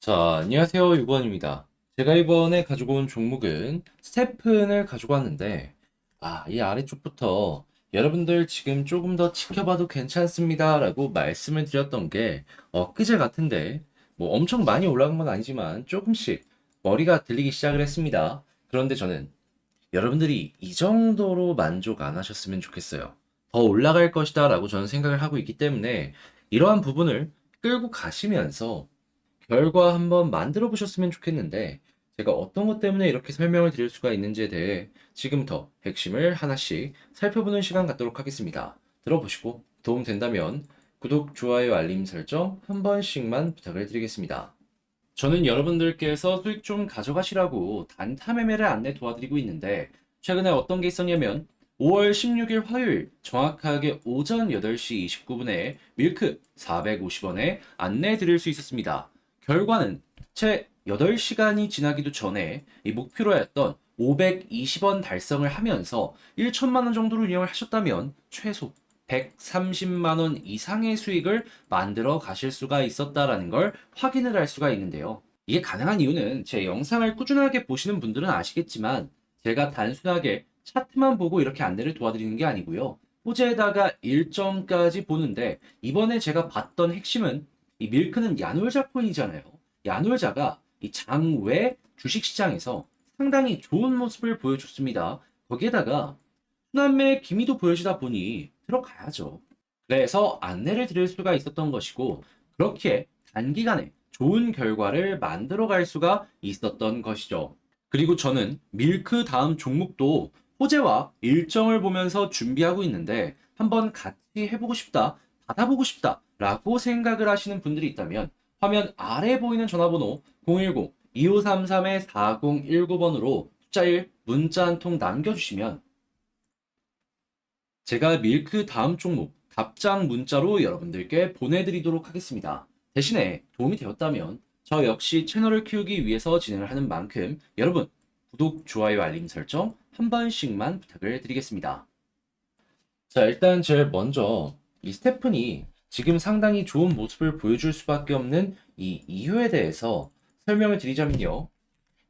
자, 안녕하세요. 유건입니다. 제가 이번에 가지고 온 종목은 스테픈을 가지고 왔는데, 아, 이 아래쪽부터 여러분들 지금 조금 더 지켜봐도 괜찮습니다. 라고 말씀을 드렸던 게, 어, 그제 같은데, 뭐 엄청 많이 올라간 건 아니지만 조금씩 머리가 들리기 시작을 했습니다. 그런데 저는 여러분들이 이 정도로 만족 안 하셨으면 좋겠어요. 더 올라갈 것이다. 라고 저는 생각을 하고 있기 때문에, 이러한 부분을 끌고 가시면서 결과 한번 만들어 보셨으면 좋겠는데, 제가 어떤 것 때문에 이렇게 설명을 드릴 수가 있는지에 대해 지금부터 핵심을 하나씩 살펴보는 시간 갖도록 하겠습니다. 들어보시고 도움 된다면 구독, 좋아요, 알림 설정 한 번씩만 부탁을 드리겠습니다. 저는 여러분들께서 수익 좀 가져가시라고 단타 매매를 안내 도와드리고 있는데, 최근에 어떤 게 있었냐면, 5월 16일 화요일 정확하게 오전 8시 29분에 밀크 450원에 안내 드릴 수 있었습니다. 결과는 채 8시간이 지나기도 전에 이 목표로 했던 520원 달성을 하면서 1천만 원 정도를 운영을 하셨다면 최소 130만 원 이상의 수익을 만들어 가실 수가 있었다라는 걸 확인을 할 수가 있는데요. 이게 가능한 이유는 제 영상을 꾸준하게 보시는 분들은 아시겠지만 제가 단순하게 차트만 보고 이렇게 안내를 도와드리는 게 아니고요. 호재에다가 일정까지 보는데 이번에 제가 봤던 핵심은 이 밀크는 야놀자 코인이잖아요. 야놀자가 이 장외 주식시장에서 상당히 좋은 모습을 보여줬습니다. 거기에다가 순환매 기미도 보여주다 보니 들어가야죠. 그래서 안내를 드릴 수가 있었던 것이고 그렇게 단기간에 좋은 결과를 만들어 갈 수가 있었던 것이죠. 그리고 저는 밀크 다음 종목도 호재와 일정을 보면서 준비하고 있는데 한번 같이 해보고 싶다, 받아보고 싶다 라고 생각을 하시는 분들이 있다면 화면 아래 보이는 전화번호 010-2533-4019번으로 숫자 1 문자 한 통 남겨주시면 제가 밀크 다음 종목 답장 문자로 여러분들께 보내드리도록 하겠습니다. 대신에 도움이 되었다면 저 역시 채널을 키우기 위해서 진행을 하는 만큼 여러분 구독, 좋아요, 알림 설정 한 번씩만 부탁을 드리겠습니다. 자, 일단 제일 먼저 이 스테픈이 지금 상당히 좋은 모습을 보여줄 수밖에 없는 이 이유에 대해서 설명을 드리자면요.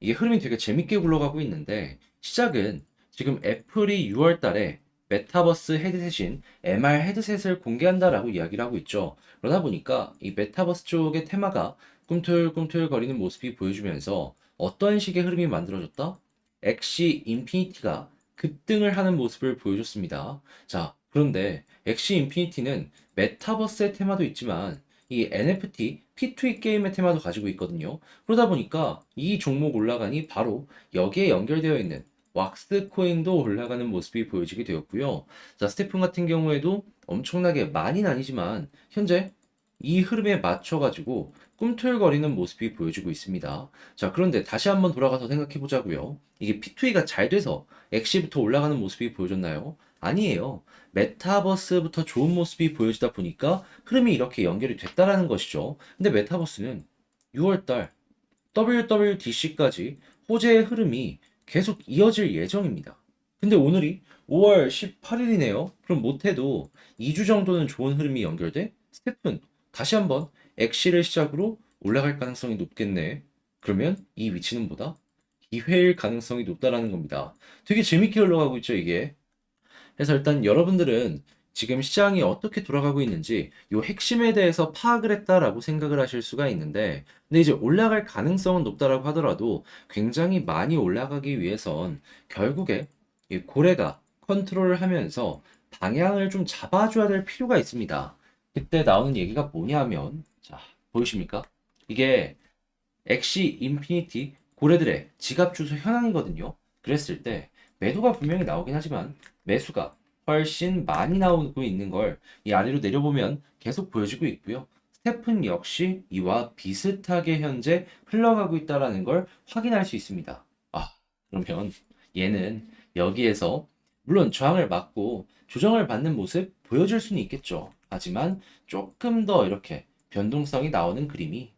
이게 흐름이 되게 재밌게 굴러가고 있는데 시작은 지금 애플이 6월 달에 메타버스 헤드셋인 MR 헤드셋을 공개한다라고 이야기를 하고 있죠. 그러다 보니까 이 메타버스 쪽의 테마가 꿈틀꿈틀거리는 모습이 보여주면서 어떤 식의 흐름이 만들어졌다? 엑시 인피니티가 급등을 하는 모습을 보여줬습니다. 자, 그런데 엑시 인피니티는 메타버스의 테마도 있지만 이 NFT, P2E 게임의 테마도 가지고 있거든요. 그러다 보니까 이 종목 올라가니 바로 여기에 연결되어 있는 왁스 코인도 올라가는 모습이 보여지게 되었고요. 자, 스테픈 같은 경우에도 엄청나게 많이는 아니지만 현재 이 흐름에 맞춰가지고 꿈틀거리는 모습이 보여지고 있습니다. 자, 그런데 다시 한번 돌아가서 생각해 보자고요. 이게 P2E가 잘 돼서 엑시부터 올라가는 모습이 보여졌나요? 아니에요. 메타버스부터 좋은 모습이 보여지다 보니까 흐름이 이렇게 연결이 됐다라는 것이죠. 근데 메타버스는 6월달 WWDC까지 호재의 흐름이 계속 이어질 예정입니다. 근데 오늘이 5월 18일이네요. 그럼 못해도 2주 정도는 좋은 흐름이 연결돼? 스테픈 다시 한번 엑시를 시작으로 올라갈 가능성이 높겠네. 그러면 이 위치는 뭐다? 기회일 가능성이 높다라는 겁니다. 되게 재밌게 흘러가고 있죠, 이게. 그래서 일단 여러분들은 지금 시장이 어떻게 돌아가고 있는지 요 핵심에 대해서 파악을 했다라고 생각을 하실 수가 있는데 근데 이제 올라갈 가능성은 높다라고 하더라도 굉장히 많이 올라가기 위해선 결국에 이 고래가 컨트롤을 하면서 방향을 좀 잡아줘야 될 필요가 있습니다. 그때 나오는 얘기가 뭐냐면 자 보이십니까? 이게 엑시 인피니티 고래들의 지갑 주소 현황이거든요. 그랬을 때 매도가 분명히 나오긴 하지만 매수가 훨씬 많이 나오고 있는 걸 이 아래로 내려보면 계속 보여지고 있고요. 스테픈 역시 이와 비슷하게 현재 흘러가고 있다라는 걸 확인할 수 있습니다. 아, 그러면 얘는 여기에서 물론 저항을 막고 조정을 받는 모습 보여줄 수는 있겠죠. 하지만 조금 더 이렇게 변동성이 나오는 그림이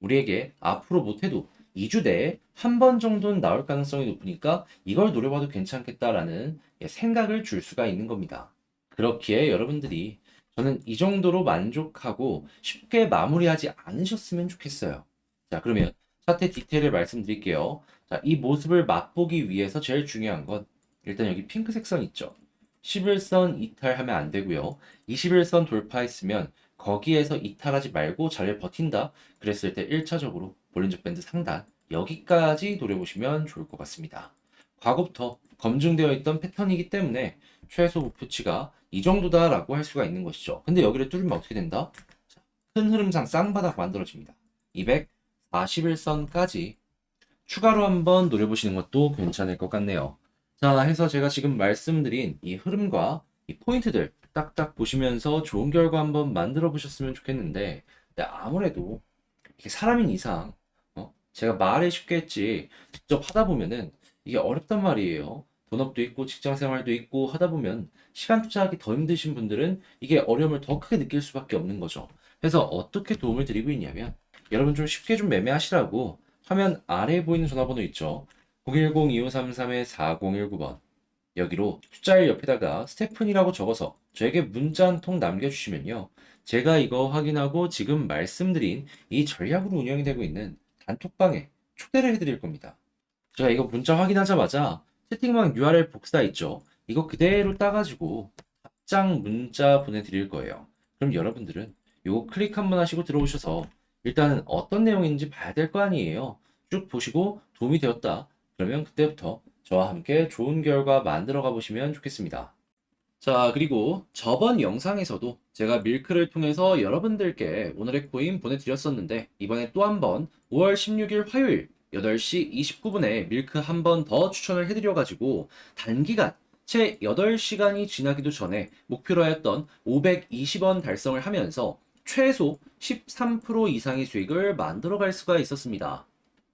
우리에게 앞으로 못해도 2주 내에 한 번 정도는 나올 가능성이 높으니까 이걸 노려봐도 괜찮겠다라는 예, 생각을 줄 수가 있는 겁니다. 그렇기에 여러분들이 저는 이 정도로 만족하고 쉽게 마무리하지 않으셨으면 좋겠어요. 자, 그러면 차트 디테일을 말씀드릴게요. 자, 이 모습을 맛보기 위해서 제일 중요한 건 일단 여기 핑크색 선 있죠. 11선 이탈하면 안 되고요. 21선 돌파했으면 거기에서 이탈하지 말고 잘 버틴다. 그랬을 때 1차적으로 볼린저 밴드 상단 여기까지 노려보시면 좋을 것 같습니다. 과거부터 검증되어 있던 패턴이기 때문에 최소 목표치가 이 정도다라고 할 수가 있는 것이죠. 근데 여기를 뚫으면 어떻게 된다? 자, 큰 흐름상 쌍바닥 만들어집니다. 241선까지 추가로 한번 노려보시는 것도 괜찮을 것 같네요. 자, 해서 제가 지금 말씀드린 이 흐름과 이 포인트들 딱딱 보시면서 좋은 결과 한번 만들어 보셨으면 좋겠는데, 아무래도 사람인 이상, 어? 제가 말해 쉽게 했지, 직접 하다 보면은 이게 어렵단 말이에요. 본업도 있고 직장 생활도 있고 하다 보면 시간 투자하기 더 힘드신 분들은 이게 어려움을 더 크게 느낄 수밖에 없는 거죠. 그래서 어떻게 도움을 드리고 있냐면, 여러분 좀 쉽게 좀 매매하시라고 화면 아래에 보이는 전화번호 있죠. 010-2533-4019번. 여기로 숫자일 옆에다가 스테픈이라고 적어서 저에게 문자 한 통 남겨주시면요. 제가 이거 확인하고 지금 말씀드린 이 전략으로 운영이 되고 있는 단톡방에 초대를 해드릴 겁니다. 제가 이거 문자 확인하자마자 채팅방 URL 복사 있죠. 이거 그대로 따가지고 답장 문자 보내드릴 거예요. 그럼 여러분들은 이거 클릭 한번 하시고 들어오셔서 일단은 어떤 내용인지 봐야 될 거 아니에요. 쭉 보시고 도움이 되었다. 그러면 그때부터 저와 함께 좋은 결과 만들어 가보시면 좋겠습니다. 자, 그리고 저번 영상에서도 제가 밀크를 통해서 여러분들께 오늘의 코인 보내드렸었는데, 이번에 또 한 번 5월 16일 화요일 8시 29분에 밀크 한 번 더 추천을 해드려가지고, 단기간 채 8시간이 지나기도 전에 목표로 하였던 520원 달성을 하면서 최소 13% 이상의 수익을 만들어 갈 수가 있었습니다.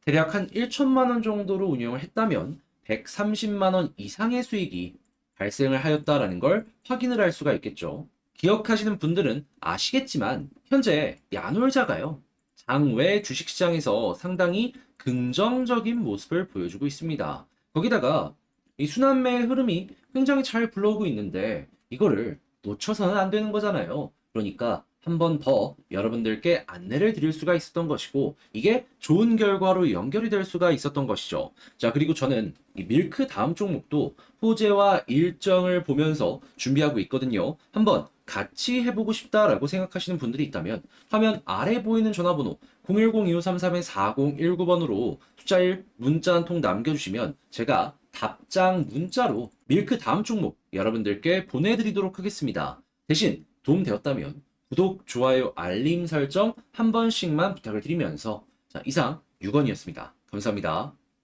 대략 한 1천만 원 정도로 운영을 했다면 130만 원 이상의 수익이 발생을 하였다라는 걸 확인을 할 수가 있겠죠. 기억하시는 분들은 아시겠지만 현재 야놀자가요. 장외 주식시장에서 상당히 긍정적인 모습을 보여주고 있습니다. 거기다가 이 순환매의 흐름이 굉장히 잘 불러오고 있는데 이거를 놓쳐서는 안 되는 거잖아요. 그러니까 한 번 더 여러분들께 안내를 드릴 수가 있었던 것이고 이게 좋은 결과로 연결이 될 수가 있었던 것이죠. 자, 그리고 저는 이 밀크 다음 종목도 호재와 일정을 보면서 준비하고 있거든요. 한번 같이 해보고 싶다라고 생각하시는 분들이 있다면 화면 아래 보이는 전화번호 010-2533-4019번으로 숫자 1 문자 한 통 남겨주시면 제가 답장 문자로 밀크 다음 종목 여러분들께 보내드리도록 하겠습니다. 대신 도움 되었다면 구독, 좋아요, 알림 설정 한 번씩만 부탁을 드리면서 자, 이상 6원이었습니다. 감사합니다.